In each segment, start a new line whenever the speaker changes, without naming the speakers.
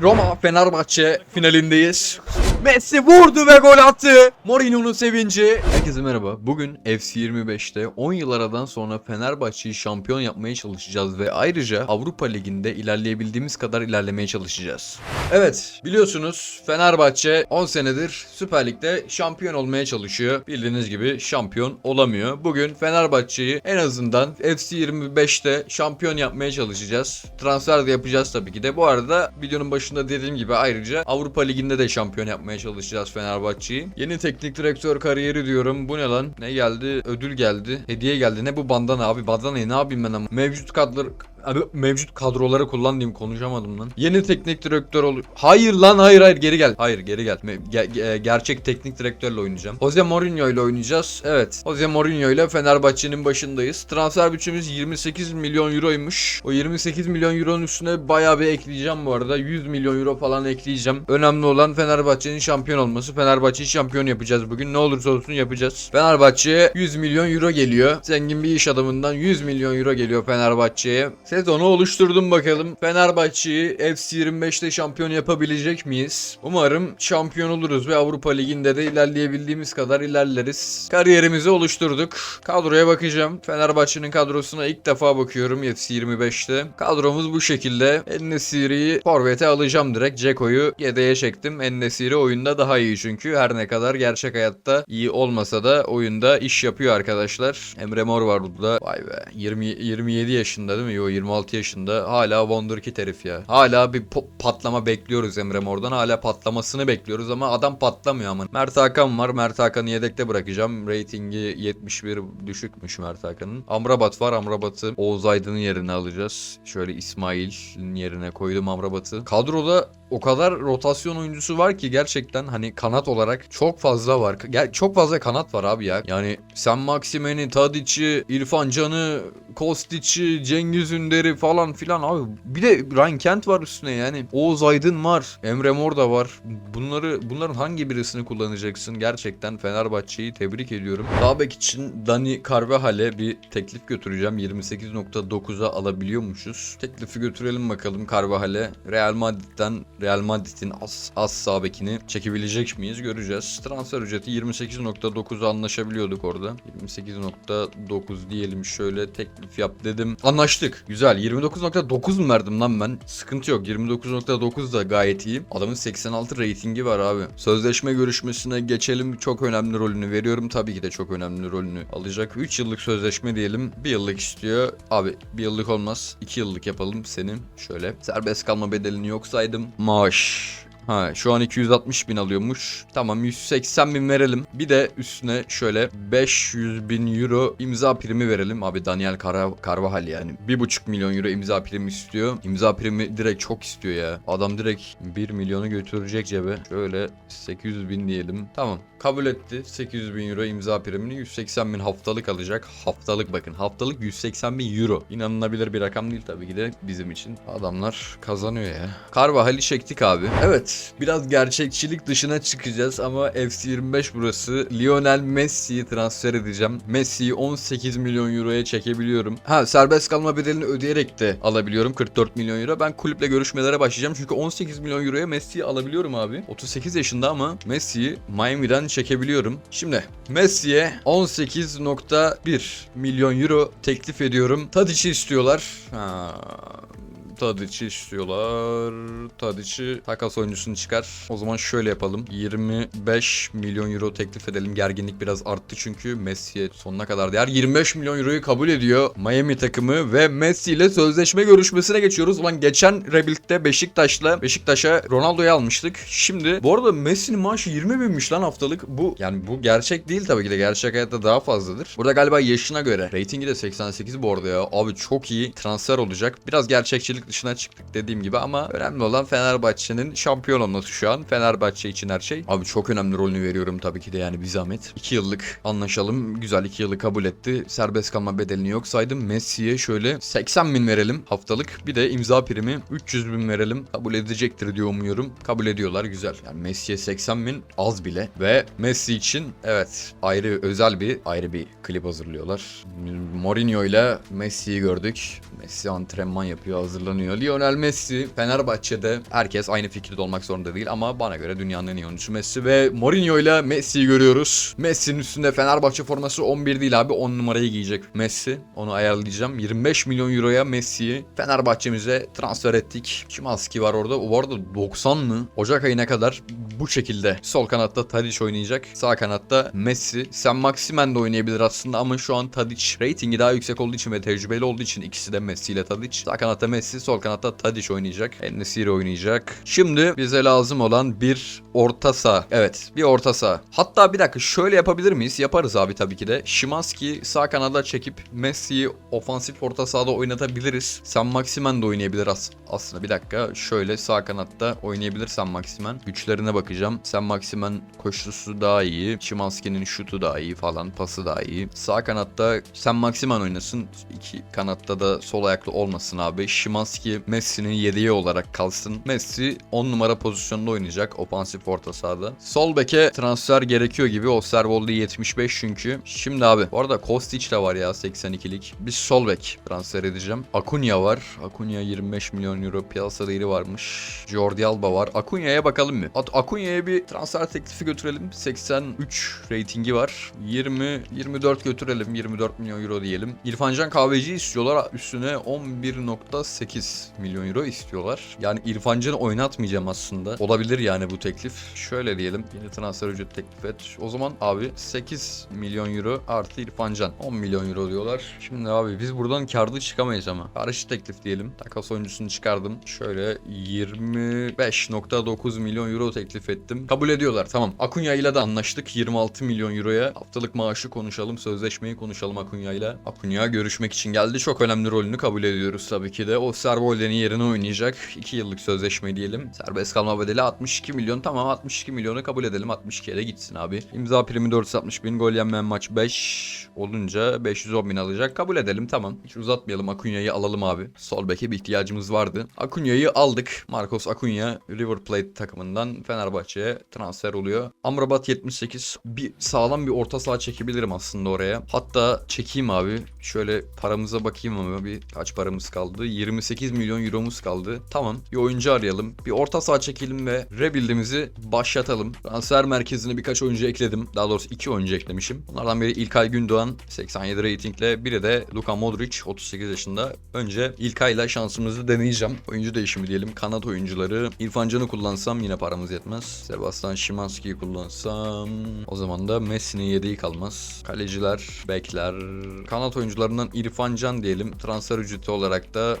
Roma Fenerbahçe finalindeyiz. Messi vurdu ve gol attı. Mourinho'nun sevinci. Herkese merhaba. Bugün FC 25'te 10 yıl aradan sonra Fenerbahçe'yi şampiyon yapmaya çalışacağız ve ayrıca Avrupa Ligi'nde ilerleyebildiğimiz kadar ilerlemeye çalışacağız. Evet, biliyorsunuz Fenerbahçe 10 senedir Süper Lig'de şampiyon olmaya çalışıyor. Bildiğiniz gibi şampiyon olamıyor. Bugün Fenerbahçe'yi en azından FC 25'te şampiyon yapmaya çalışacağız. Transfer de yapacağız tabii ki de. Bu arada videonun başında dediğim gibi ayrıca Avrupa Ligi'nde de şampiyon yapmaya çalışacağız Fenerbahçe'yi. Yeni teknik direktör kariyeri diyorum. Bu ne lan? Ne geldi? Ödül geldi. Hediye geldi. Ne bu bandana abi? Bandanayı ne yapayım ben ama? Mevcut kadro mevcut kadroları kullan diyeyim konuşamadım lan. Yeni teknik direktör ol. Hayır lan hayır hayır geri gel. Hayır geri gel. Ge- ge- gerçek teknik direktörle oynayacağım. Jose Mourinho ile oynayacağız. Evet. Jose Mourinho ile Fenerbahçe'nin başındayız. Transfer bütçemiz 28 milyon euroymuş. O 28 milyon euronun üstüne bayağı bir ekleyeceğim bu arada. 100 milyon euro falan ekleyeceğim. Önemli olan Fenerbahçe'nin şampiyon olması. Fenerbahçe'yi şampiyon yapacağız bugün. Ne olursa olsun yapacağız. Fenerbahçe'ye 100 milyon euro geliyor. Zengin bir iş adamından 100 milyon euro geliyor Fenerbahçe'ye. Sezonu oluşturdum bakalım. Fenerbahçe'yi FC 25'te şampiyon yapabilecek miyiz? Umarım şampiyon oluruz ve Avrupa Ligi'nde de ilerleyebildiğimiz kadar ilerleriz. Kariyerimizi oluşturduk. Kadroya bakacağım. Fenerbahçe'nin kadrosuna ilk defa bakıyorum FC 25'te. Kadromuz bu şekilde. En-Nesyri'yi forvete alacağım direkt. Ceko'yu yedeğe çektim. En-Nesyri oyunda daha iyi çünkü. Her ne kadar gerçek hayatta iyi olmasa da oyunda iş yapıyor arkadaşlar. Emre Mor var burada. Vay be. 20, 27 yaşında değil mi? Yo 26 yaşında. Hala Wonderkid herif ya. Hala bir patlama bekliyoruz Emre Mor'dan. Hala patlamasını bekliyoruz ama adam patlamıyor ama. Mert Hakan var. Mert Hakan'ı yedekte bırakacağım. Ratingi 71 düşükmüş Mert Hakan'ın. Amrabat var. Amrabat'ı Oğuz Aydın'ın yerine alacağız. Şöyle İsmail'in yerine koydum Amrabat'ı. Kadroda o kadar rotasyon oyuncusu var ki gerçekten hani kanat olarak çok fazla var. Gel çok fazla kanat var abi ya. Yani Sen Maximen'i, Tadic'i, İrfan Can'ı, Kostic'i, Cengiz Ünder'i falan filan abi. Bir de Ryan Kent var üstüne yani. Oğuz Aydın var. Emre Mor da var. Bunları bunların hangi birisini kullanacaksın? Gerçekten Fenerbahçe'yi tebrik ediyorum. Dabek için Dani Carvajal'e bir teklif götüreceğim. 28.9'a alabiliyormuşuz. Teklifi götürelim bakalım Carvajal'e. Real Madrid'den Real Madrid'in az, az sağ çekebilecek miyiz göreceğiz. Transfer ücreti 28.9'a anlaşabiliyorduk orada. 28.9 diyelim şöyle teklif yap dedim. Anlaştık. Güzel. 29.9 mu verdim lan ben? Sıkıntı yok. 29.9 da gayet iyi. Adamın 86 ratingi var abi. Sözleşme görüşmesine geçelim. Çok önemli rolünü veriyorum. Tabii ki de çok önemli rolünü alacak. 3 yıllık sözleşme diyelim. 1 yıllık istiyor. Abi 1 yıllık olmaz. 2 yıllık yapalım senin. Şöyle. Serbest kalma bedelini yok saydım. Maaş. Ha şu an 260 bin alıyormuş. Tamam 180 bin verelim. Bir de üstüne şöyle 500 bin euro imza primi verelim. Abi Daniel Kara Carvajal yani. 1,5 milyon euro imza primi istiyor. İmza primi direkt çok istiyor ya. Adam direkt 1 milyonu götürecek cebe. Şöyle 800 bin diyelim. Tamam kabul etti. 800 bin euro imza primini 180 bin haftalık alacak. Haftalık bakın haftalık 180 bin euro. İnanılabilir bir rakam değil tabii ki de bizim için. Adamlar kazanıyor ya. Carvajal'i çektik abi. Evet biraz gerçekçilik dışına çıkacağız ama FC25 burası. Lionel Messi'yi transfer edeceğim. Messi'yi 18 milyon euroya çekebiliyorum. Ha serbest kalma bedelini ödeyerek de alabiliyorum 44 milyon euro. Ben kulüple görüşmelere başlayacağım çünkü 18 milyon euroya Messi'yi alabiliyorum abi. 38 yaşında ama Messi'yi Miami'den çekebiliyorum. Şimdi Messi'ye 18.1 milyon euro teklif ediyorum. Tadic'i istiyorlar. Ha, Tadic'i istiyorlar. Tadic'i takas oyuncusunu çıkar. O zaman şöyle yapalım. 25 milyon euro teklif edelim. Gerginlik biraz arttı çünkü Messi'ye sonuna kadar değer. 25 milyon euroyu kabul ediyor Miami takımı ve Messi ile sözleşme görüşmesine geçiyoruz. Ulan geçen Rebuild'de Beşiktaş'la Beşiktaş'a Ronaldo'yu almıştık. Şimdi bu arada Messi'nin maaşı 20 binmiş lan haftalık. Bu yani bu gerçek değil tabii ki de. Gerçek hayatta daha fazladır. Burada galiba yaşına göre. Ratingi de 88 bu arada ya. Abi çok iyi transfer olacak. Biraz gerçekçilik dışına çıktık dediğim gibi ama önemli olan Fenerbahçe'nin şampiyon olması şu an. Fenerbahçe için her şey. Abi çok önemli rolünü veriyorum tabii ki de yani bir zahmet. 2 yıllık anlaşalım. Güzel 2 yılı kabul etti. Serbest kalma bedelini yok saydım. Messi'ye şöyle 80 bin verelim haftalık. Bir de imza primi 300 bin verelim. Kabul edecektir diye umuyorum. Kabul ediyorlar güzel. Yani Messi'ye 80 bin az bile. Ve Messi için evet ayrı özel bir ayrı bir klip hazırlıyorlar. Mourinho ile Messi'yi gördük. Messi antrenman yapıyor hazırlanıyor oynanıyor. Lionel Messi Fenerbahçe'de herkes aynı fikirde olmak zorunda değil ama bana göre dünyanın en iyi oyuncusu Messi ve Mourinho ile Messi'yi görüyoruz. Messi'nin üstünde Fenerbahçe forması 11 değil abi 10 numarayı giyecek Messi. Onu ayarlayacağım. 25 milyon euroya Messi'yi Fenerbahçe'mize transfer ettik. Şimanski var orada. Bu arada 90'lı Ocak ayına kadar bu şekilde sol kanatta Tadic oynayacak. Sağ kanatta Messi. Sen Maximen de oynayabilir aslında ama şu an Tadic ratingi daha yüksek olduğu için ve tecrübeli olduğu için ikisi de Messi ile Tadic. Sağ kanatta Messi, sol kanatta Tadic oynayacak. En-Nesyri oynayacak. Şimdi bize lazım olan bir orta saha. Evet, bir orta saha. Hatta bir dakika şöyle yapabilir miyiz? Yaparız abi tabii ki de. Şimanski sağ kanada çekip Messi'yi ofansif orta sahada oynatabiliriz. Sen Maximen de oynayabilir as- aslında. Bir dakika şöyle sağ kanatta oynayabilir Sen Maximen. Güçlerine bakacağım. Sen Maximen koşusu daha iyi. Şimanski'nin şutu daha iyi falan. Pası daha iyi. Sağ kanatta Sen Maximen oynasın. İki kanatta da sol ayaklı olmasın abi. Şimanski Messi'nin yedeği olarak kalsın. Messi 10 numara pozisyonda oynayacak. Ofansif orta sahada. Sol beke transfer gerekiyor gibi. O Servol'da 75 çünkü. Şimdi abi. Bu arada Kostic de var ya 82'lik. Bir sol bek transfer edeceğim. Acuna var. Acuna 25 milyon euro piyasa değeri varmış. Jordi Alba var. Acuna'ya bakalım mı? At Acuna'ya bir transfer teklifi götürelim. 83 ratingi var. 20 24 götürelim. 24 milyon euro diyelim. İrfancan Kahveci istiyorlar. Üstüne 11.8 milyon euro istiyorlar. Yani İrfancan'ı oynatmayacağım aslında. Olabilir yani bu teklif. Şöyle diyelim. Yeni transfer ücret teklif et. O zaman abi 8 milyon euro artı İrfancan. 10 milyon euro diyorlar. Şimdi abi biz buradan karlı çıkamayız ama. Karşı teklif diyelim. Takas oyuncusunu çıkardım. Şöyle 25.9 milyon euro teklif ettim. Kabul ediyorlar. Tamam. Akunya ile de anlaştık. 26 milyon euroya. Haftalık maaşı konuşalım. Sözleşmeyi konuşalım Akunya ile. Akunya görüşmek için geldi. Çok önemli rolünü kabul ediyoruz tabii ki de. O Servolden'in yerine oynayacak. 2 yıllık sözleşme diyelim. Serbest kalma bedeli 62 milyon. Tamam 62 milyonu kabul edelim. 62'ye de gitsin abi. İmza primi 460 bin. Gol yenmeyen maç 5 olunca 510 bin alacak. Kabul edelim tamam. Hiç uzatmayalım. Akunya'yı alalım abi. Sol beke bir ihtiyacımız vardı. Akunya'yı aldık. Marcos Akunya River Plate takımından Fenerbahçe'ye transfer oluyor. Amrabat 78. Bir sağlam bir orta saha çekebilirim aslında oraya. Hatta çekeyim abi. Şöyle paramıza bakayım ama bir kaç paramız kaldı? 28 milyon euromuz kaldı. Tamam. Bir oyuncu arayalım. Bir orta saha çekelim ve rebuild'imizi başlatalım. Transfer merkezine birkaç oyuncu ekledim. Daha doğrusu iki oyuncu eklemişim. Bunlardan biri İlkay Gündoğan 87 ratingle. Biri de Luka Modric 38 yaşında. Önce İlkay'la şansımızı deneyeceğim. Oyuncu değişimi diyelim. Kanat oyuncuları. İrfan Can'ı kullansam yine paramız yetmez. Sebastian Szymanski'yi kullansam o zaman da Messi'nin yedeği kalmaz. Kaleciler, bekler. Kanat oyuncularından İrfan Can diyelim. Transfer ücreti olarak da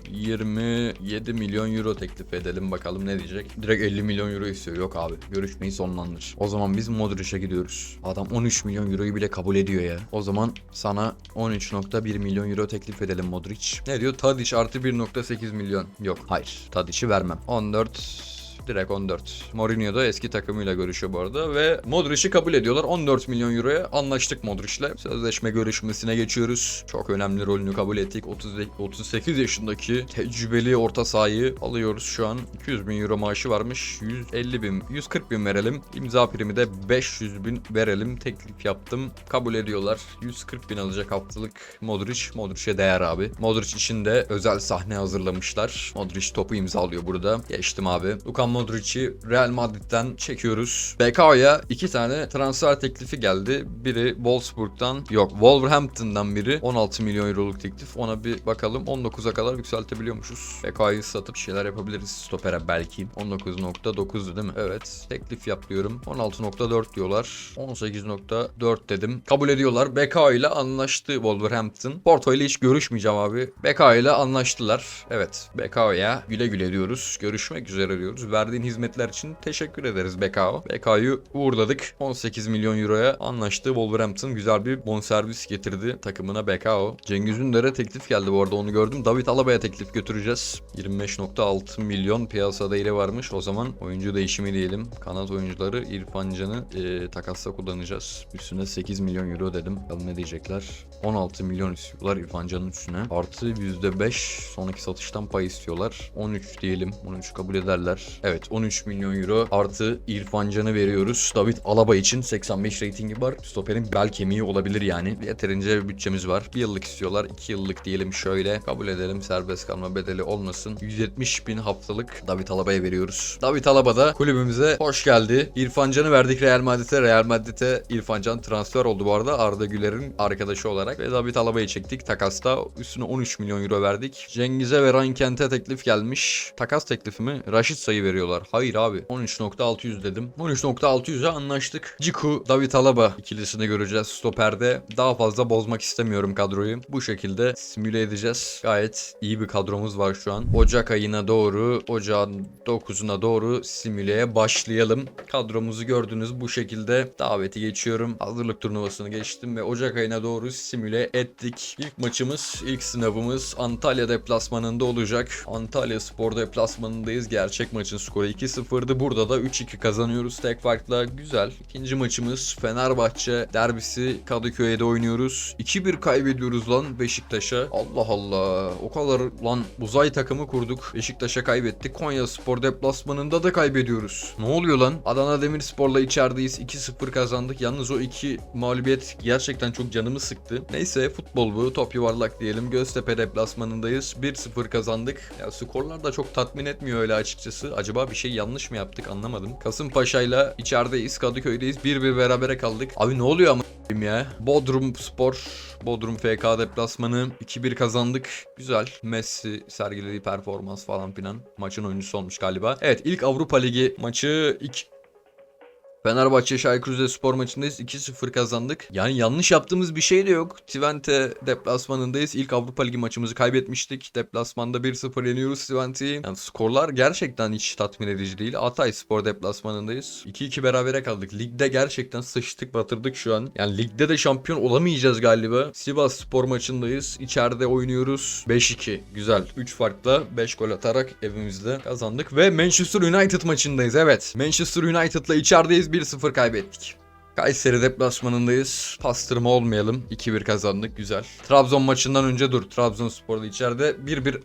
27 milyon euro teklif edelim. Bakalım ne diyecek. Direkt 50 milyon euro istiyor. Yok abi. Görüşmeyi sonlandır. O zaman biz Modric'e gidiyoruz. Adam 13 milyon euroyu bile kabul ediyor ya. O zaman sana 13.1 milyon euro teklif edelim Modric. Ne diyor? Tadic artı 1.8 milyon. Yok. Hayır. Tadic'i vermem. 14 Direkt 14. Mourinho da eski takımıyla görüşüyor bu arada ve Modric'i kabul ediyorlar. 14 milyon euroya anlaştık Modric'le. Sözleşme görüşmesine geçiyoruz. Çok önemli rolünü kabul ettik. 30, 38 yaşındaki tecrübeli orta sahayı alıyoruz şu an. 200 bin euro maaşı varmış. 150 bin, 140 bin verelim. İmza primi de 500 bin verelim. Teklif yaptım. Kabul ediyorlar. 140 bin alacak haftalık Modric. Modric'e değer abi. Modric için de özel sahne hazırlamışlar. Modric topu imzalıyor burada. Geçtim abi. Luka Modric'i Real Madrid'den çekiyoruz. BK'ya iki tane transfer teklifi geldi. Biri Wolfsburg'dan yok Wolverhampton'dan biri 16 milyon euroluk teklif. Ona bir bakalım. 19'a kadar yükseltebiliyormuşuz. BK'yı satıp şeyler yapabiliriz. Stopere belki. 19.9'du değil mi? Evet. Teklif yap diyorum. 16.4 diyorlar. 18.4 dedim. Kabul ediyorlar. BK ile anlaştı Wolverhampton. Porto ile hiç görüşmeyeceğim abi. BK ile anlaştılar. Evet. BK'ya güle güle diyoruz. Görüşmek üzere diyoruz. Verdiğin hizmetler için teşekkür ederiz BKO. BK'yı uğurladık. 18 milyon euroya anlaştı. Wolverhampton güzel bir bonservis getirdi takımına BKO. Cengiz Ünder'e teklif geldi bu arada onu gördüm. David Alaba'ya teklif götüreceğiz. 25.6 milyon piyasa değeri varmış. O zaman oyuncu değişimi diyelim. Kanat oyuncuları İrfan Can'ı e, takasla kullanacağız. Üstüne 8 milyon euro dedim. Bakalım ne diyecekler. 16 milyon istiyorlar İrfan Can'ın üstüne. Artı %5 sonraki satıştan pay istiyorlar. 13 diyelim. 13 kabul ederler. Evet Evet 13 milyon euro artı İrfan Can'ı veriyoruz. David Alaba için 85 reytingi var. Stoper'in bel kemiği olabilir yani. Yeterince bütçemiz var. Bir yıllık istiyorlar. 2 yıllık diyelim şöyle. Kabul edelim serbest kalma bedeli olmasın. 170 bin haftalık David Alaba'ya veriyoruz. David Alaba da kulübümüze hoş geldi. İrfan Can'ı verdik Real Madrid'e. Real Madrid'e İrfan Can transfer oldu bu arada. Arda Güler'in arkadaşı olarak. Ve David Alaba'yı çektik takasta. Üstüne 13 milyon euro verdik. Cengiz'e ve Ryan Kent'e teklif gelmiş. Takas teklifi mi? Raşit sayı veriyorlar. Hayır abi. 13.600 dedim. 13.600'e anlaştık. Ciku, David Alaba ikilisini göreceğiz stoperde. Daha fazla bozmak istemiyorum kadroyu. Bu şekilde simüle edeceğiz. Gayet iyi bir kadromuz var şu an. Ocak ayına doğru, ocağın 9'una doğru simüleye başlayalım. Kadromuzu gördünüz bu şekilde. Daveti geçiyorum. Hazırlık turnuvasını geçtim ve Ocak ayına doğru simüle ettik. İlk maçımız, ilk sınavımız Antalya deplasmanında olacak. Antalya Spor deplasmanındayız. Gerçek maçın skoru 2-0'dı. Burada da 3-2 kazanıyoruz tek farkla. Güzel. İkinci maçımız Fenerbahçe derbisi Kadıköy'de oynuyoruz. 2-1 kaybediyoruz lan Beşiktaş'a. Allah Allah. O kadar lan uzay takımı kurduk. Beşiktaş'a kaybettik. Konya Spor deplasmanında da kaybediyoruz. Ne oluyor lan? Adana Demirspor'la içerideyiz. 2-0 kazandık. Yalnız o iki mağlubiyet gerçekten çok canımı sıktı. Neyse futbol bu. Top yuvarlak diyelim. Göztepe deplasmanındayız. 1-0 kazandık. Ya skorlar da çok tatmin etmiyor öyle açıkçası. Acaba bir şey yanlış mı yaptık anlamadım. Kasımpaşa'yla içerideyiz. Kadıköy'deyiz. 1-1 berabere kaldık. Abi ne oluyor ama ya? Bodrum Spor, Bodrum FK deplasmanı 2-1 kazandık. Güzel. Messi sergilediği performans falan filan. Maçın oyuncusu olmuş galiba. Evet ilk Avrupa Ligi maçı ilk Fenerbahçe Şalke Rizespor maçındayız. 2-0 kazandık. Yani yanlış yaptığımız bir şey de yok. Twente deplasmanındayız. İlk Avrupa Ligi maçımızı kaybetmiştik. Deplasmanda 1-0 yeniyoruz Twente'yi. Yani skorlar gerçekten hiç tatmin edici değil. Atay Spor deplasmanındayız. 2-2 berabere kaldık. Ligde gerçekten sıçtık batırdık şu an. Yani ligde de şampiyon olamayacağız galiba. Sivas Spor maçındayız. İçeride oynuyoruz. 5-2. Güzel. 3 farkla 5 gol atarak evimizde kazandık. Ve Manchester United maçındayız. Evet. Manchester United'la içerideyiz. 1-0 kaybettik. Kayseri deplasmanındayız. Pastırma olmayalım. 2-1 kazandık. Güzel. Trabzon maçından önce dur. Trabzonspor'da içeride 1-1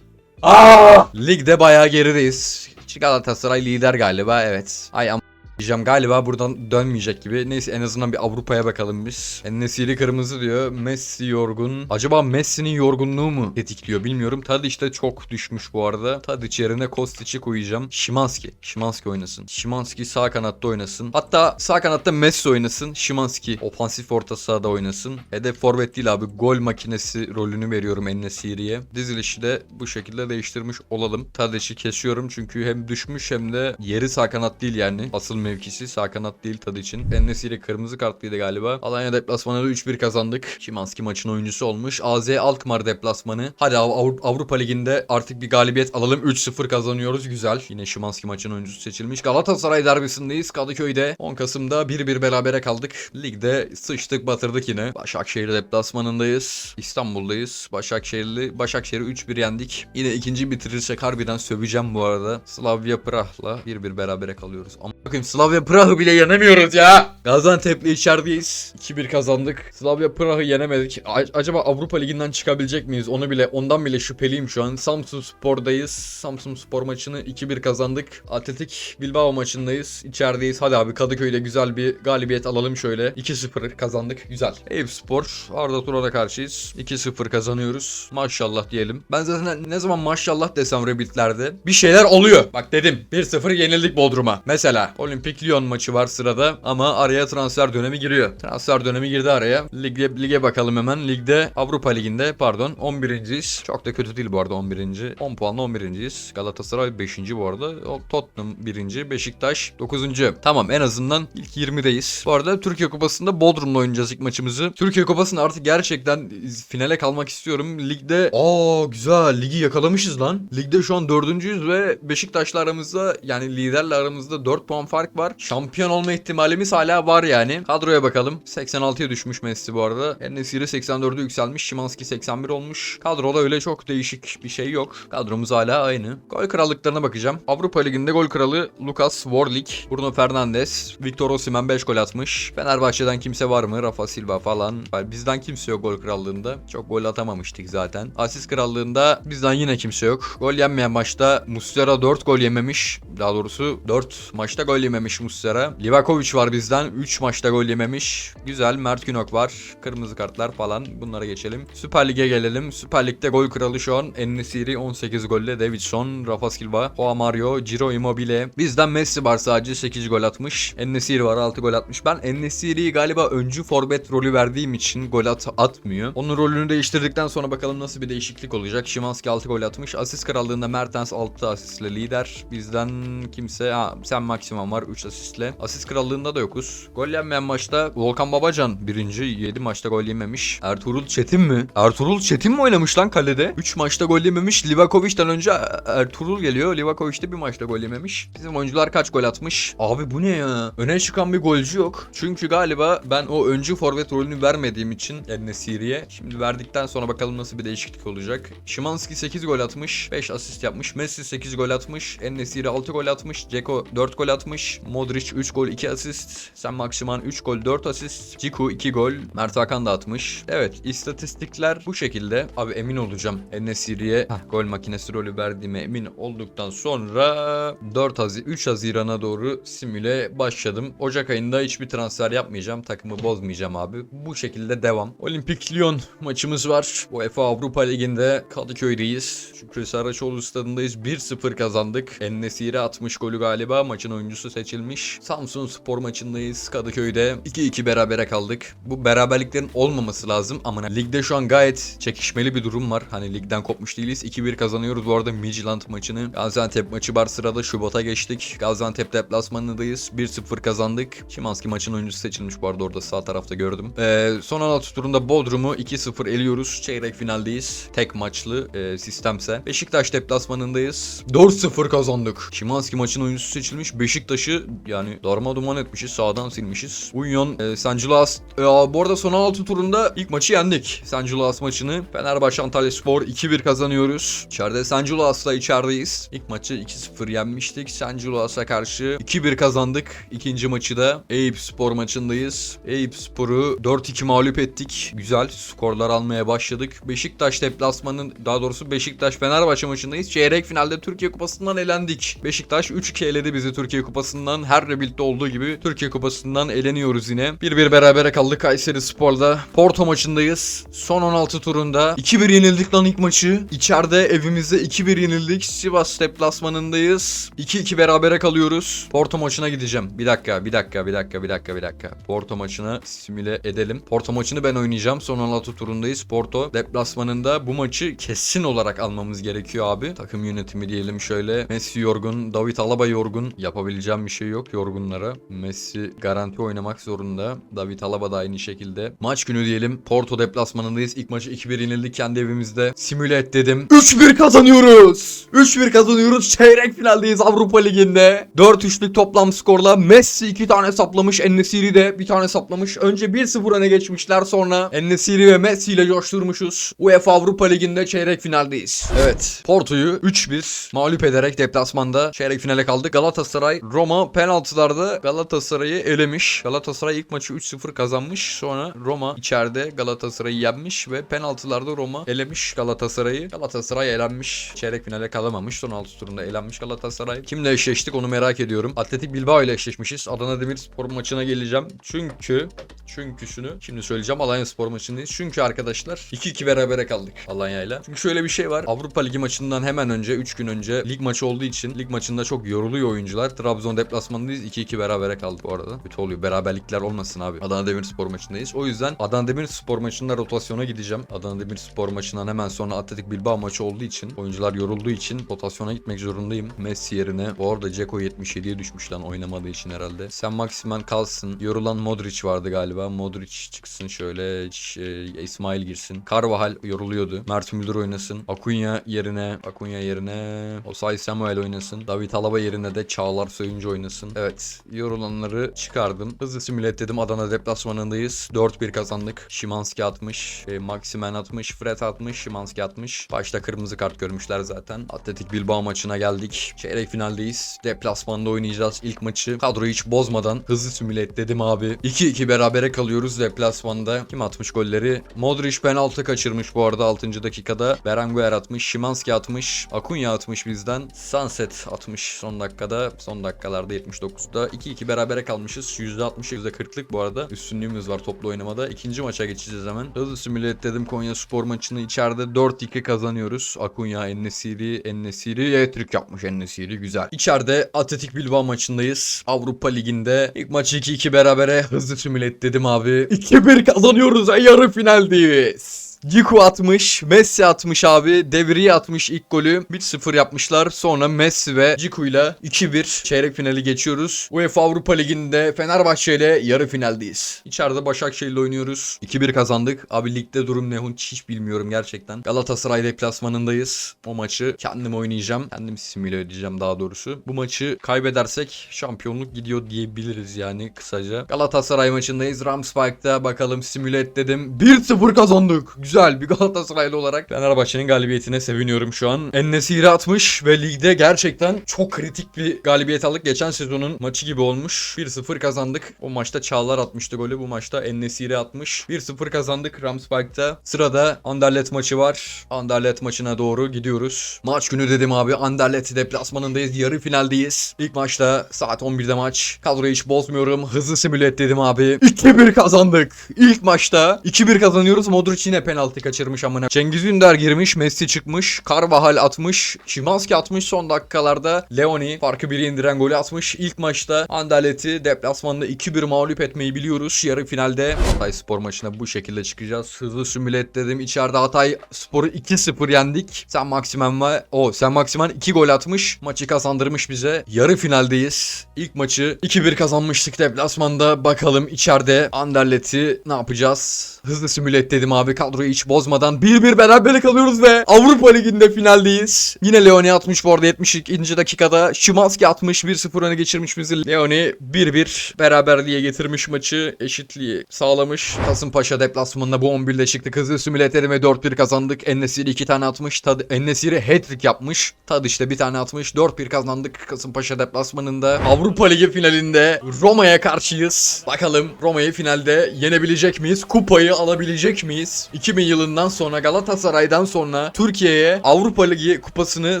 Aa! Ligde bayağı gerideyiz. Galatasaray lider galiba evet. Ay am diyeceğim galiba buradan dönmeyecek gibi. Neyse en azından bir Avrupa'ya bakalım biz. Enesiri kırmızı diyor. Messi yorgun. Acaba Messi'nin yorgunluğu mu tetikliyor bilmiyorum. Tadic de çok düşmüş bu arada. Tadic yerine Kostic'i koyacağım. Şimanski. Şimanski oynasın. Şimanski sağ kanatta oynasın. Hatta sağ kanatta Messi oynasın. Şimanski ofansif orta sahada oynasın. Hedef forvet değil abi. Gol makinesi rolünü veriyorum Enesiri'ye. Dizilişi de bu şekilde değiştirmiş olalım. Tadic'i kesiyorum çünkü hem düşmüş hem de yeri sağ kanat değil yani. Asıl mevkisi sağ kanat değil tadı için. Enesiri kırmızı kartlıydı galiba. Alanya deplasmanında 3-1 kazandık. Şimanski maçın oyuncusu olmuş. AZ Alkmaar deplasmanı. Hadi Av- Avrupa Ligi'nde artık bir galibiyet alalım. 3-0 kazanıyoruz. Güzel. Yine Şimanski maçın oyuncusu seçilmiş. Galatasaray derbisindeyiz. Kadıköy'de 10 Kasım'da 1-1 berabere kaldık. Ligde sıçtık batırdık yine. Başakşehir deplasmanındayız. İstanbul'dayız. Başakşehirli Başakşehir'i 3-1 yendik. Yine ikinci bitirirsek harbiden söveceğim bu arada. Slavia Prah'la 1-1 berabere kalıyoruz. Ama bakayım Slavia Prah'ı bile yenemiyoruz ya. Gaziantep'le içerideyiz. 2-1 kazandık. Slavia Prah'ı yenemedik. A- acaba Avrupa Ligi'nden çıkabilecek miyiz? Onu bile ondan bile şüpheliyim şu an. Samsun Spor'dayız. Samsun Spor maçını 2-1 kazandık. Atletik Bilbao maçındayız. İçerideyiz. Hadi abi Kadıköy'de güzel bir galibiyet alalım şöyle. 2-0 kazandık. Güzel. Eyüp Spor. Arda Turan'a karşıyız. 2-0 kazanıyoruz. Maşallah diyelim. Ben zaten ne zaman maşallah desem Rebit'lerde bir şeyler oluyor. Bak dedim. 1-0 yenildik Bodrum'a. Mesela Olimpik Lyon maçı var sırada ama araya transfer dönemi giriyor. Transfer dönemi girdi araya. Lige, lige bakalım hemen. Ligde Avrupa Ligi'nde pardon 11.yiz. Çok da kötü değil bu arada 11. 10 puanla 11.yiz. Galatasaray 5. bu arada. Tottenham 1. Beşiktaş 9. Tamam en azından ilk 20'deyiz. Bu arada Türkiye Kupası'nda Bodrum'la oynayacağız ilk maçımızı. Türkiye Kupası'nda artık gerçekten finale kalmak istiyorum. Ligde aa güzel ligi yakalamışız lan. Ligde şu an dördüncüyüz ve Beşiktaş'la aramızda yani liderle aramızda 4 puan fark fark var. Şampiyon olma ihtimalimiz hala var yani. Kadroya bakalım. 86'ya düşmüş Messi bu arada. Enesiri 84'e yükselmiş. Şimanski 81 olmuş. Kadroda öyle çok değişik bir şey yok. Kadromuz hala aynı. Gol krallıklarına bakacağım. Avrupa Ligi'nde gol kralı Lucas Warlick, Bruno Fernandes, Victor Osimhen 5 gol atmış. Fenerbahçe'den kimse var mı? Rafa Silva falan. Bizden kimse yok gol krallığında. Çok gol atamamıştık zaten. Asist krallığında bizden yine kimse yok. Gol yenmeyen maçta Muslera 4 gol yememiş. Daha doğrusu 4 maçta gol yememiş Muslera. Livakovic var bizden. 3 maçta gol yememiş. Güzel. Mert Günok var. Kırmızı kartlar falan. Bunlara geçelim. Süper Lig'e gelelim. Süper Lig'de gol kralı şu an Ennesiri 18 golle. Davidson, Rafa Silva, Juan Mario, Ciro Immobile. Bizden Messi var sadece 8 gol atmış. Ennesiri var 6 gol atmış. Ben Ennesiri'yi galiba öncü forvet rolü verdiğim için gol at atmıyor. Onun rolünü değiştirdikten sonra bakalım nasıl bir değişiklik olacak. Şimanski 6 gol atmış. Asist krallığında Mertens 6 asistle lider. Bizden kimse ha sen maksimum var 3 asistle. Asist krallığında da yokuz. Gol yenmeyen maçta Volkan Babacan birinci 7 maçta gol yememiş. Ertuğrul Çetin mi? Ertuğrul Çetin mi oynamış lan kalede? 3 maçta gol yememiş. Livakovic'den önce Ertuğrul geliyor. Livakovic de bir maçta gol yememiş. Bizim oyuncular kaç gol atmış? Abi bu ne ya? Öne çıkan bir golcü yok. Çünkü galiba ben o öncü forvet rolünü vermediğim için Enesiri'ye. Şimdi verdikten sonra bakalım nasıl bir değişiklik olacak. Şimanski 8 gol atmış. 5 asist yapmış. Messi 8 gol atmış. Enesiri 6 gol atmış. Ceko 4 gol atmış. Modric 3 gol 2 asist. Sen Maksiman 3 gol 4 asist. Ciku 2 gol. Mert Hakan da atmış. Evet istatistikler bu şekilde. Abi emin olacağım. Enesiri'ye gol makinesi rolü verdiğime emin olduktan sonra 4 Hazi 3 Haziran'a doğru simüle başladım. Ocak ayında hiçbir transfer yapmayacağım. Takımı bozmayacağım abi. Bu şekilde devam. Olimpik Lyon maçımız var. UEFA Avrupa Ligi'nde Kadıköy'deyiz. Şükrü Saraçoğlu stadındayız. 1-0 kazandık. Ennesiri atmış golü galiba. Maçın oyuncusu seçilmiş. Samsun Spor maçındayız Kadıköy'de. 2-2 berabere kaldık. Bu beraberliklerin olmaması lazım ama ligde şu an gayet çekişmeli bir durum var. Hani ligden kopmuş değiliz. 2-1 kazanıyoruz bu arada Midtjylland maçını. Gaziantep maçı var sırada. Şubat'a geçtik. Gaziantep deplasmanındayız. 1-0 kazandık. Şimanski maçın oyuncusu seçilmiş bu arada orada sağ tarafta gördüm. Ee, son 16 turunda Bodrum'u 2-0 eliyoruz. Çeyrek finaldeyiz. Tek maçlı e, sistemse. Beşiktaş deplasmanındayız. 4-0 kazandık. Şimanski maçın oyuncusu seçilmiş. Beşiktaş'ı yani darma duman etmişiz. Sağdan silmişiz. Union, e, San Gilas. E, bu arada son 16 turunda ilk maçı yendik. San Gilas maçını. Fenerbahçe Antalya Spor 2-1 kazanıyoruz. İçeride San Gilas'la içerideyiz. İlk maçı 2-0 yenmiştik. San Gilas'a karşı 2-1 kazandık. İkinci maçı da Eyüp Spor maçındayız. Eyüp Spor'u 4-2 mağlup ettik. Güzel skorlar almaya başladık. Beşiktaş deplasmanın daha doğrusu Beşiktaş Fenerbahçe maçındayız. Çeyrek finalde Türkiye Kupası'ndan elendik. Beşiktaş 3-2 eledi bizi Türkiye Kupası'ndan. Her rebuild'de olduğu gibi Türkiye Kupası'ndan eleniyoruz yine. 1-1 berabere kaldık Kayseri Spor'da. Porto maçındayız. Son 16 turunda 2-1 yenildik lan ilk maçı. İçeride evimizde 2-1 yenildik. Sivas deplasmanındayız. 2-2 berabere kalıyoruz. Porto maçına gideceğim. Bir dakika, bir dakika, bir dakika, bir dakika, bir dakika. Porto maçına simüle edelim. Porto maçını ben oynayacağım. Son 16 turundayız. Porto deplasmanında bu maçı kesin olarak almamız gerekiyor abi. Takım yönetimi diyelim şöyle. Messi yorgun, David Alaba yorgun. Yapabileceğim bir şey yok yorgunlara. Messi garanti oynamak zorunda. David Alaba da aynı şekilde. Maç günü diyelim. Porto deplasmanındayız. İlk maçı 2-1 yenildik kendi evimizde. Simüle et dedim. 3-1 kazanıyoruz. 3-1 kazanıyoruz. Çeyrek finaldeyiz Avrupa Ligi'nde. 4-3'lük toplam skorla Messi 2 tane saplamış. Ennesiri de bir tane saplamış. Önce 1-0 öne geçmişler sonra Ennesiri ve Messi ile coşturmuşuz. UEFA Avrupa Ligi'nde çeyrek finaldeyiz. Evet. Porto'yu 3-1 mağlup ederek deplasmanda çeyrek finale kaldık. Galatasaray Roma penaltılarda Galatasaray'ı elemiş. Galatasaray ilk maçı 3-0 kazanmış. Sonra Roma içeride Galatasaray'ı yenmiş ve penaltılarda Roma elemiş Galatasaray'ı. Galatasaray elenmiş. Çeyrek finale kalamamış. Son 6 turunda elenmiş Galatasaray. Kimle eşleştik onu merak ediyorum. Atletik Bilbao ile eşleşmişiz. Adana Demirspor maçına geleceğim. Çünkü çünkü şunu şimdi söyleyeceğim Alanya Spor maçındayız. Çünkü arkadaşlar 2-2 berabere kaldık Alanya'yla. Çünkü şöyle bir şey var. Avrupa Ligi maçından hemen önce 3 gün önce lig maçı olduğu için lig maçında çok yoruluyor oyuncular. Trabzon deplasmanındayız. 2-2 berabere kaldık bu arada. Kötü oluyor. Beraberlikler olmasın abi. Adana Demirspor maçındayız. O yüzden Adana Demirspor maçında rotasyona gideceğim. Adana Demirspor maçından hemen sonra Atletik Bilbao maçı olduğu için oyuncular yorulduğu için rotasyona gitmek zorundayım. Messi yerine. Bu arada Ceko 77'ye düşmüş lan oynamadığı için herhalde. Sen Maximen kalsın. Yorulan Modric vardı galiba. Modric çıksın şöyle. Şey, İsmail girsin. Carvajal yoruluyordu. Mert Müldür oynasın. Acuna yerine Acuna yerine Osay Samuel oynasın. David Alaba yerine de Çağlar Söyüncü oynasın. Oynasın. Evet yorulanları çıkardım. Hızlı simület dedim Adana deplasmanındayız. 4-1 kazandık. Şimanski atmış. E, Maximen atmış. Fred atmış. Şimanski atmış. Başta kırmızı kart görmüşler zaten. Atletik Bilbao maçına geldik. Çeyrek finaldeyiz. Deplasmanda oynayacağız ilk maçı. Kadroyu hiç bozmadan hızlı simület dedim abi. 2-2 berabere kalıyoruz deplasmanda. Kim atmış golleri? Modric penaltı kaçırmış bu arada 6. dakikada. Berenguer atmış. Şimanski atmış. Akunya atmış bizden. Sunset atmış son dakikada. Son dakikalarda 79'da. 2-2 berabere kalmışız. %60 %40'lık bu arada. Üstünlüğümüz var toplu oynamada. İkinci maça geçeceğiz hemen. Hızlı simület dedim Konya Spor maçını içeride 4-2 kazanıyoruz. Akunya, Ennesiri, Ennesiri hat-trick yapmış Ennesiri güzel. İçeride Atletik Bilbao maçındayız. Avrupa Ligi'nde ilk maçı 2-2 berabere hızlı simület dedim abi. 2-1 kazanıyoruz. Yarı finaldeyiz. Ciku atmış, Messi atmış abi, Devriye atmış ilk golü. 1-0 yapmışlar. Sonra Messi ve Ciku ile 2-1 çeyrek finali geçiyoruz. UEFA Avrupa Ligi'nde Fenerbahçe ile yarı finaldeyiz. İçeride Başakşehir ile oynuyoruz. 2-1 kazandık. Abi ligde durum ne hiç bilmiyorum gerçekten. Galatasaray deplasmanındayız. O maçı kendim oynayacağım. Kendim simüle edeceğim daha doğrusu. Bu maçı kaybedersek şampiyonluk gidiyor diyebiliriz yani kısaca. Galatasaray maçındayız. Ramspike'da bakalım simüle et dedim. 1-0 kazandık. Güzel bir Galatasaraylı olarak Fenerbahçe'nin galibiyetine seviniyorum şu an. Ennesiri atmış ve ligde gerçekten çok kritik bir galibiyet aldık. Geçen sezonun maçı gibi olmuş. 1-0 kazandık. O maçta Çağlar atmıştı golü. Bu maçta Ennesiri atmış. 1-0 kazandık Ramspike'da. Sırada Anderlet maçı var. Anderlet maçına doğru gidiyoruz. Maç günü dedim abi. Anderlet deplasmanındayız. Yarı finaldeyiz. İlk maçta saat 11'de maç. Kadroyu hiç bozmuyorum. Hızlı simület dedim abi. 2-1 kazandık. İlk maçta 2-1 kazanıyoruz. Modric yine penaltı kaçırmış amına. Cengiz Ünder girmiş. Messi çıkmış. Carvajal atmış. Şimanski atmış son dakikalarda. Leoni farkı biri indiren golü atmış. İlk maçta Anderlet'i deplasmanda 2-1 mağlup etmeyi biliyoruz. Yarı finalde Hatay Spor maçına bu şekilde çıkacağız. Hızlı simület dedim. İçeride Hatay Spor'u 2-0 yendik. Sen Maksimen var. O sen Maksimen 2 gol atmış. Maçı kazandırmış bize. Yarı finaldeyiz. İlk maçı 2-1 kazanmıştık deplasmanda. Bakalım içeride Anderlet'i ne yapacağız? Hızlı simület dedim abi. Kadroyu hiç bozmadan 1-1 beraberlik alıyoruz ve Avrupa Ligi'nde finaldeyiz. Yine Leoni atmış bu arada 72. dakikada. Şimanski atmış 1-0 öne geçirmiş bizi. Leoni 1-1 beraberliğe getirmiş maçı. Eşitliği sağlamış. Kasımpaşa deplasmanında bu 11'de çıktık. Hızlı simület dedim ve 4-1 kazandık. Ennesiri 2 tane atmış. Tad Ennesiri hat-trick yapmış. Tad işte bir tane atmış. 4-1 kazandık Kasımpaşa deplasmanında. Avrupa Ligi finalinde Roma'ya karşıyız. Bakalım Roma'yı finalde yenebilecek miyiz? Kupayı alabilecek miyiz? 2000 yılından sonra Galatasaray'dan sonra Türkiye'ye Avrupa Ligi kupasını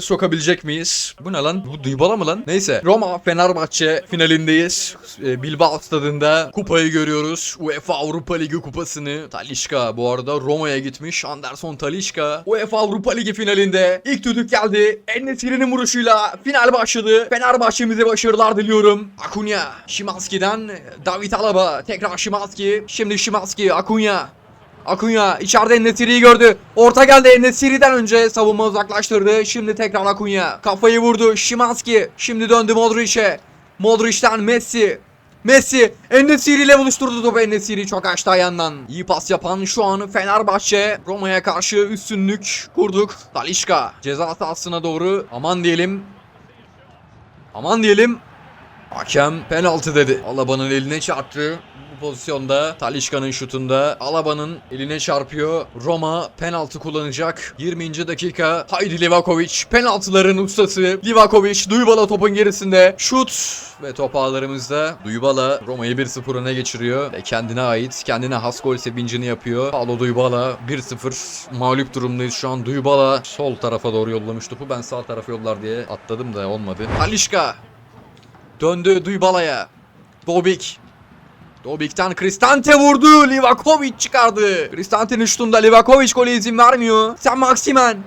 sokabilecek miyiz? Bu ne lan? Bu Dybala mı lan? Neyse. Roma Fenerbahçe finalindeyiz. Ee, Bilbao stadında kupayı görüyoruz. UEFA Avrupa Ligi kupasını. Talişka bu arada Roma'ya gitmiş. Anderson Talişka. UEFA Avrupa Ligi finalinde ilk düdük geldi. Enesiri'nin vuruşuyla final başladı. Fenerbahçe'mize başarılar diliyorum. Akunya, Şimanski'den David Alaba, tekrar Şimanski. Şimdi Şimanski, Akunya. Akunya içeride Enesiri'yi gördü. Orta geldi Enesiri'den önce savunma uzaklaştırdı. Şimdi tekrar Akunya. Kafayı vurdu Şimanski. Şimdi döndü Modric'e. Modric'ten Messi. Messi Enesiri ile buluşturdu topu Enesiri çok açtı ayağından. İyi pas yapan şu an Fenerbahçe Roma'ya karşı üstünlük kurduk. Talişka ceza sahasına doğru aman diyelim. Aman diyelim. Hakem penaltı dedi. Alaba'nın eline çarptı. Pozisyonda Talişka'nın şutunda Alaba'nın eline çarpıyor. Roma penaltı kullanacak. 20. dakika. Haydi Livakovic. Penaltıların ustası. Livakovic Duybala topun gerisinde. Şut ve top ağlarımızda. Duybala Roma'yı 1-0 öne geçiriyor. Ve kendine ait, kendine has gol sevincini yapıyor. Paulo Duybala 1-0 mağlup durumdayız şu an. Duybala sol tarafa doğru yollamış topu. Ben sağ tarafa yollar diye atladım da olmadı. Talişka Döndü Duybala'ya. Dobik. Dobik'ten Kristante vurdu. Livakovic çıkardı. Kristante'nin şutunda Livakovic gole izin vermiyor. Sen Maximen.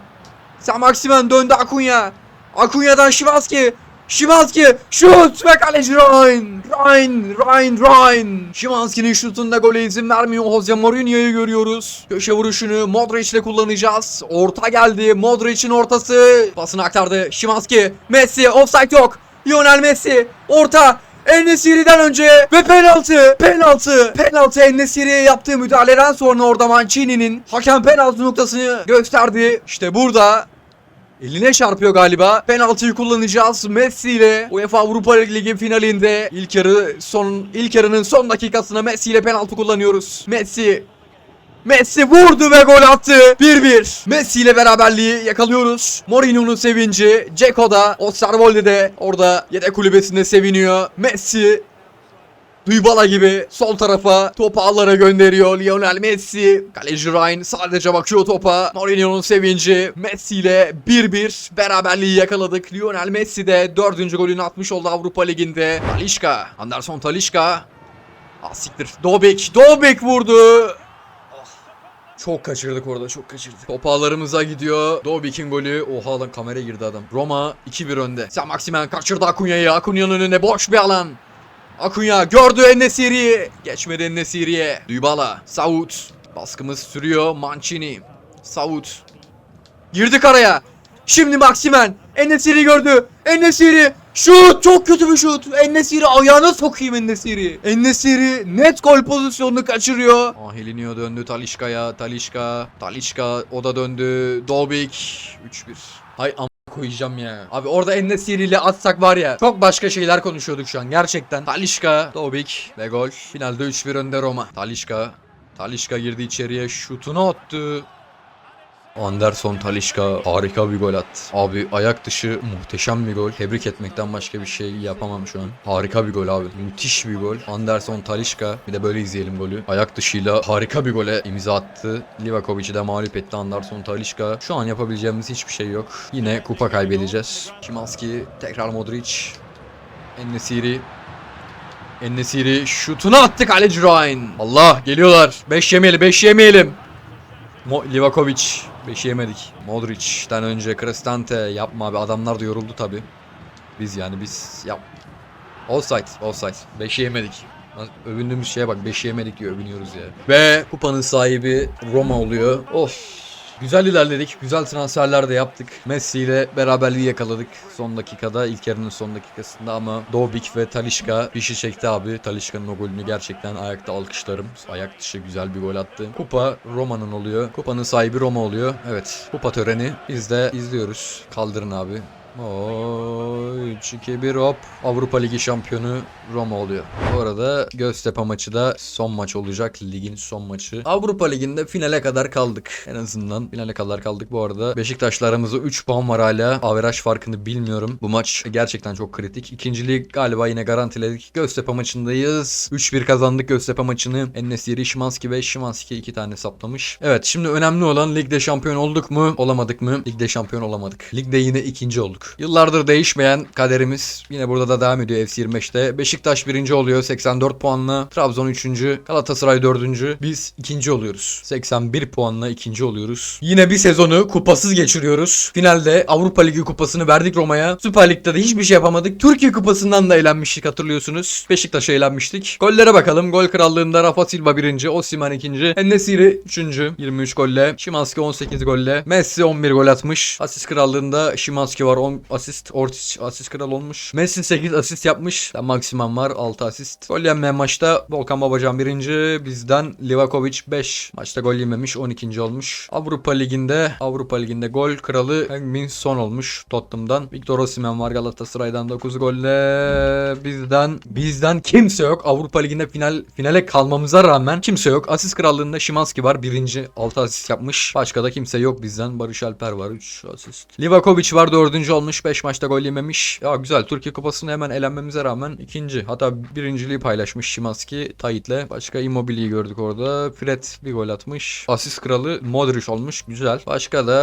Sen Maximen döndü Akunya. Akunya'dan Şimanski. Şimanski şut ve kaleci Ryan. Ryan, Ryan, Ryan. Şimanski'nin şutunda gole izin vermiyor. Jose Mourinho'yu görüyoruz. Köşe vuruşunu Modric ile kullanacağız. Orta geldi. Modric'in ortası. Pasını aktardı. Şimanski. Messi offside yok. Lionel Messi orta Enesiri'den önce ve penaltı penaltı penaltı Enesiri'ye yaptığı müdahaleden sonra orada Mancini'nin hakem penaltı noktasını gösterdi. İşte burada Eline çarpıyor galiba. Penaltıyı kullanacağız Messi ile. UEFA Avrupa Ligi finalinde ilk yarı son ilk yarının son dakikasına Messi ile penaltı kullanıyoruz. Messi Messi vurdu ve gol attı. 1-1. Messi ile beraberliği yakalıyoruz. Mourinho'nun sevinci. Ceko da Osterwolde de orada yedek kulübesinde seviniyor. Messi Dybala gibi sol tarafa topu ağlara gönderiyor Lionel Messi. Kaleci Ryan sadece bakıyor topa. Mourinho'nun sevinci. Messi ile 1-1 beraberliği yakaladık. Lionel Messi de 4. golünü atmış oldu Avrupa Ligi'nde. Talişka. Anderson Talişka. Ah siktir. Dobek. Dobek vurdu. Çok kaçırdık orada çok kaçırdık. Top ağlarımıza gidiyor. Dobik'in golü. Oha lan kameraya girdi adam. Roma 2-1 önde. Sen Maximen kaçırdı Akunya'yı. Akunya'nın önünde boş bir alan. Akunya gördü Ennesiri'yi. Geçmedi Ennesiri'ye. Dybala. Saud. Baskımız sürüyor. Mancini. Saud. Girdik araya. Şimdi Maximen. Ennesiri gördü. Ennesiri. Şut. Çok kötü bir şut. Ennesiri ayağına sokayım Ennesiri. Ennesiri net gol pozisyonunu kaçırıyor. Ah Helinio döndü Talişka'ya. Talişka. Talişka o da döndü. Dobik. 3-1. Hay am koyacağım ya. Abi orada Ennesiri ile atsak var ya çok başka şeyler konuşuyorduk şu an gerçekten. Talişka, Dobik ve gol. Finalde 3-1 önde Roma. Talişka. Talişka girdi içeriye şutunu attı. Anderson Talişka harika bir gol attı. Abi ayak dışı muhteşem bir gol. Tebrik etmekten başka bir şey yapamam şu an. Harika bir gol abi. Müthiş bir gol. Anderson Talişka. Bir de böyle izleyelim golü. Ayak dışıyla harika bir gole imza attı. Livakovic'i de mağlup etti Anderson Talişka. Şu an yapabileceğimiz hiçbir şey yok. Yine kupa kaybedeceğiz. Şimanski tekrar Modric. Ennesiri Ennesiri şutunu attı kaleci Ryan. Allah geliyorlar. 5 yemeyelim 5 yemeyelim. Mo Livakovic 5 yemedik. Modric'ten önce Cristante yapma abi adamlar da yoruldu tabi. Biz yani biz yap. Offside, offside. 5 yemedik. Övündüğümüz şeye bak 5 yemedik diyor övünüyoruz ya. Ve kupanın sahibi Roma oluyor. Of. Güzel ilerledik. Güzel transferler de yaptık. Messi ile beraberliği yakaladık. Son dakikada ilk yarının son dakikasında ama Dobik ve Talişka dişi çekti abi. Talişka'nın o golünü gerçekten ayakta alkışlarım. Ayak dışı güzel bir gol attı. Kupa Roma'nın oluyor. Kupanın sahibi Roma oluyor. Evet. Kupa töreni biz de izliyoruz. Kaldırın abi. Oy 3-2-1 hop. Avrupa Ligi şampiyonu Roma oluyor. Bu arada Göztepe maçı da son maç olacak. Ligin son maçı. Avrupa Ligi'nde finale kadar kaldık. En azından finale kadar kaldık. Bu arada Beşiktaş'la aramızda 3 puan var hala. Averaj farkını bilmiyorum. Bu maç gerçekten çok kritik. İkinciliği galiba yine garantiledik. Göztepe maçındayız. 3-1 kazandık Göztepe maçını. Ennesiri, Şimanski ve Şimanski iki tane saplamış. Evet şimdi önemli olan ligde şampiyon olduk mu? Olamadık mı? Ligde şampiyon olamadık. Ligde yine ikinci olduk. Yıllardır değişmeyen kaderimiz yine burada da devam ediyor FC 25'te. Beşiktaş birinci oluyor 84 puanla. Trabzon üçüncü. Galatasaray dördüncü. Biz ikinci oluyoruz. 81 puanla ikinci oluyoruz. Yine bir sezonu kupasız geçiriyoruz. Finalde Avrupa Ligi kupasını verdik Roma'ya. Süper Lig'de de hiçbir şey yapamadık. Türkiye kupasından da eğlenmiştik hatırlıyorsunuz. Beşiktaş'a eğlenmiştik. Gollere bakalım. Gol krallığında Rafa Silva birinci. Osimhen ikinci. Ennesiri üçüncü. 23 golle. Şimanski 18 golle. Messi 11 gol atmış. Asist krallığında Şimanski var 10 asist. Ortiz asist kral olmuş. Messi 8 asist yapmış. Maksimum var 6 asist. Gol yenmeyen maçta Volkan Babacan birinci. Bizden Livakovic 5. Maçta gol yememiş 12. olmuş. Avrupa Ligi'nde Avrupa Ligi'nde gol kralı Heung-min Son olmuş Tottenham'dan. Victor Osimhen var Galatasaray'dan 9 golle. Bizden bizden kimse yok. Avrupa Ligi'nde final finale kalmamıza rağmen kimse yok. Asist krallığında Şimanski var. Birinci 6 asist yapmış. Başka da kimse yok bizden. Barış Alper var 3 asist. Livakovic var 4. olmuş. 5 maçta gol yememiş. Ya güzel. Türkiye Kupası'nı hemen elenmemize rağmen ikinci. Hatta birinciliği paylaşmış Şimanski Tayyip'le. Başka Immobile'yi gördük orada. Fred bir gol atmış. Asist kralı Modric olmuş. Güzel. Başka da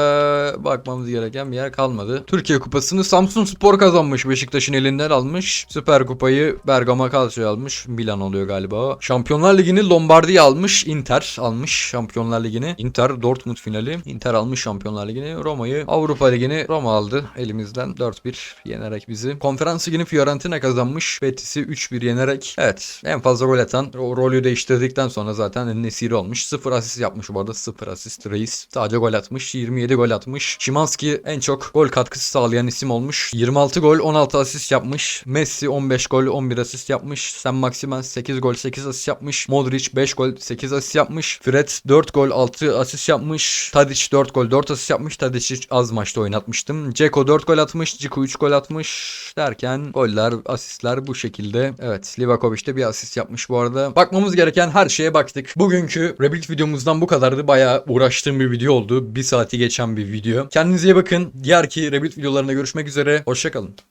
bakmamız gereken bir yer kalmadı. Türkiye Kupası'nı Samsun Spor kazanmış. Beşiktaş'ın elinden almış. Süper Kupayı Bergama Calcio almış. Milan oluyor galiba. Şampiyonlar Ligi'ni Lombardiya almış. Inter almış Şampiyonlar Ligi'ni. Inter Dortmund finali. Inter almış Şampiyonlar Ligi'ni. Roma'yı Avrupa Ligi'ni Roma aldı. Elimizde Betis'ten 4-1 yenerek bizi. Konferans ligini Fiorentina kazanmış. Betis'i 3-1 yenerek. Evet en fazla gol atan o rolü değiştirdikten sonra zaten Nesiri olmuş. 0 asist yapmış bu arada. 0 asist reis. Sadece gol atmış. 27 gol atmış. Şimanski en çok gol katkısı sağlayan isim olmuş. 26 gol 16 asist yapmış. Messi 15 gol 11 asist yapmış. Sen Maximen 8 gol 8 asist yapmış. Modric 5 gol 8 asist yapmış. Fred 4 gol 6 asist yapmış. Tadic 4 gol 4 asist yapmış. Tadic'i az maçta oynatmıştım. Ceko 4 gol atmış. Ciku 3 gol atmış derken goller, asistler bu şekilde. Evet Livakovic de bir asist yapmış bu arada. Bakmamız gereken her şeye baktık. Bugünkü Rebuild videomuzdan bu kadardı. Bayağı uğraştığım bir video oldu. Bir saati geçen bir video. Kendinize iyi bakın. Diğer ki Rebuild videolarında görüşmek üzere. Hoşçakalın.